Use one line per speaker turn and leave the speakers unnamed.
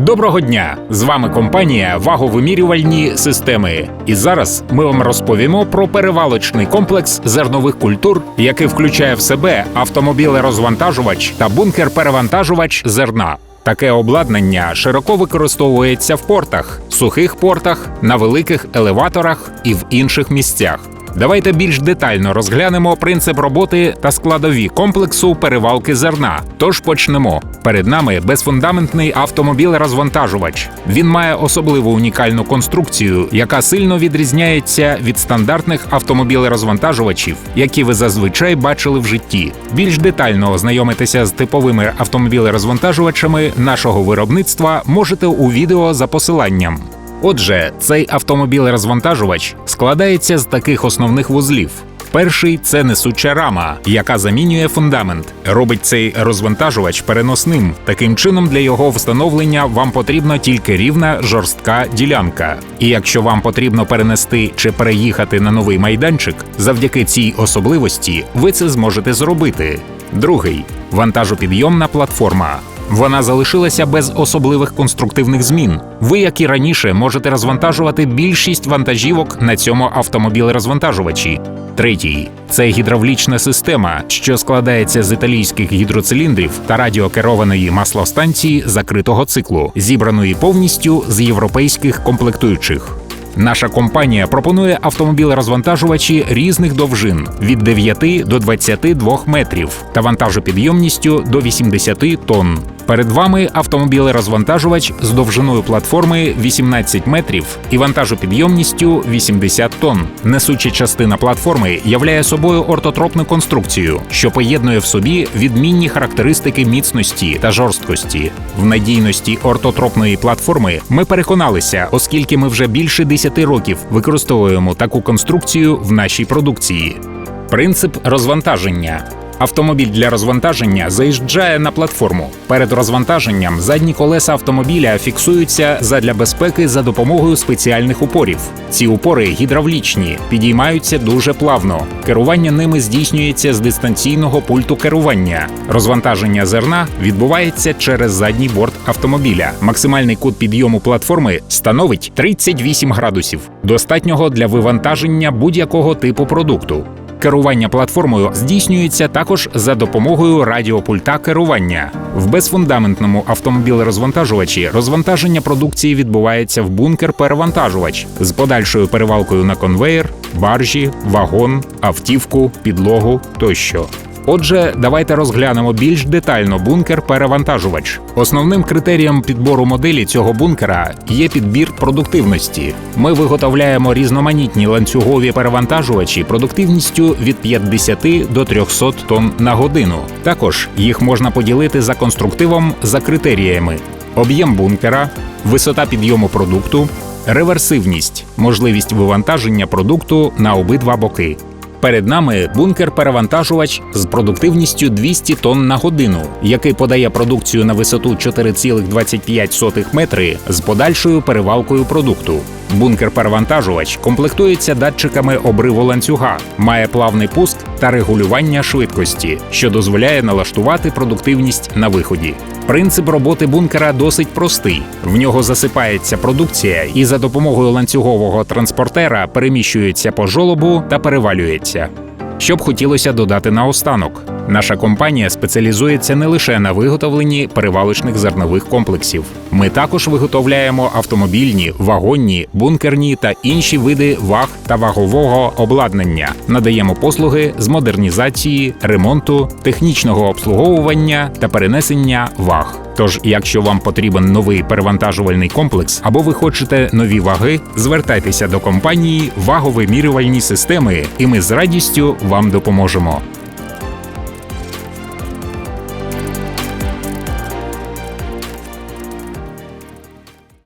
Доброго дня! З вами компанія Ваговимірювальні системи. І зараз ми вам розповімо про перевалочний комплекс зернових культур, який включає в себе автомобілерозвантажувач та бункер-перевантажувач зерна. Таке обладнання широко використовується в портах, сухих портах, на великих елеваторах і в інших місцях. Давайте більш детально розглянемо принцип роботи та складові комплексу перевалки зерна. Тож почнемо. Перед нами безфундаментний автомобіль-розвантажувач. Він має особливу унікальну конструкцію, яка сильно відрізняється від стандартних автомобіль-розвантажувачів, які ви зазвичай бачили в житті. Більш детально ознайомитися з типовими автомобіль-розвантажувачами нашого виробництва можете у відео за посиланням. Отже, цей автомобіль-розвантажувач складається з таких основних вузлів. Перший це несуча рама, яка замінює фундамент. Робить цей розвантажувач переносним. Таким чином, для його встановлення вам потрібна тільки рівна жорстка ділянка. І якщо вам потрібно перенести чи переїхати на новий майданчик, завдяки цій особливості ви це зможете зробити. Другий вантажопідйомна платформа. Вона залишилася без особливих конструктивних змін. Ви, як і раніше, можете розвантажувати більшість вантажівок на цьому автомобілі-розвантажувачі. Третій це гідравлічна система, що складається з італійських гідроциліндрів та радіокерованої маслостанції закритого циклу, зібраної повністю з європейських комплектуючих. Наша компанія пропонує автомобілі-розвантажувачі різних довжин від 9 до 22 метрів та вантажопідйомністю до 80 тонн. Перед вами автомобіль-розвантажувач з довжиною платформи 18 метрів і вантажопідйомністю 80 тонн. Несуча частина платформи являє собою ортотропну конструкцію, що поєднує в собі відмінні характеристики міцності та жорсткості. В надійності ортотропної платформи ми переконалися, оскільки ми вже більше 10 років використовуємо таку конструкцію в нашій продукції. Принцип розвантаження. Автомобіль для розвантаження заїжджає на платформу. Перед розвантаженням задні колеса автомобіля фіксуються задля безпеки за допомогою спеціальних упорів. Ці упори гідравлічні, підіймаються дуже плавно. Керування ними здійснюється з дистанційного пульту керування. Розвантаження зерна відбувається через задній борт автомобіля. Максимальний кут підйому платформи становить 38 градусів, достатнього для вивантаження будь-якого типу продукту. Керування платформою здійснюється також за допомогою радіопульта керування. В безфундаментному автомобілерозвантажувачі розвантаження продукції відбувається в бункер-перевантажувач з подальшою перевалкою на конвеєр, баржі, вагон, автівку, підлогу тощо. Отже, давайте розглянемо більш детально бункер-перевантажувач. Основним критерієм підбору моделі цього бункера є підбір продуктивності. Ми виготовляємо різноманітні ланцюгові перевантажувачі продуктивністю від 50 до 300 тонн на годину. Також їх можна поділити за конструктивом за критеріями: об'єм бункера, висота підйому продукту, реверсивність, можливість вивантаження продукту на обидва боки. Перед нами бункер-перевантажувач з продуктивністю 200 тонн на годину, який подає продукцію на висоту 4,25 метри з подальшою перевалкою продукту. Бункер-перевантажувач комплектується датчиками обриву ланцюга, має плавний пуск та регулювання швидкості, що дозволяє налаштувати продуктивність на виході. Принцип роботи бункера досить простий: в нього засипається продукція, і за допомогою ланцюгового транспортера переміщується по жолобу та перевалюється. Що б хотілося додати наостанок. Наша компанія спеціалізується не лише на виготовленні перевалочних зернових комплексів. Ми також виготовляємо автомобільні, вагонні, бункерні та інші види ваг та вагового обладнання. Надаємо послуги з модернізації, ремонту, технічного обслуговування та перенесення ваг. Тож, якщо вам потрібен новий перевантажувальний комплекс або ви хочете нові ваги, звертайтеся до компанії Ваговимірювальні системи, і ми з радістю вам допоможемо.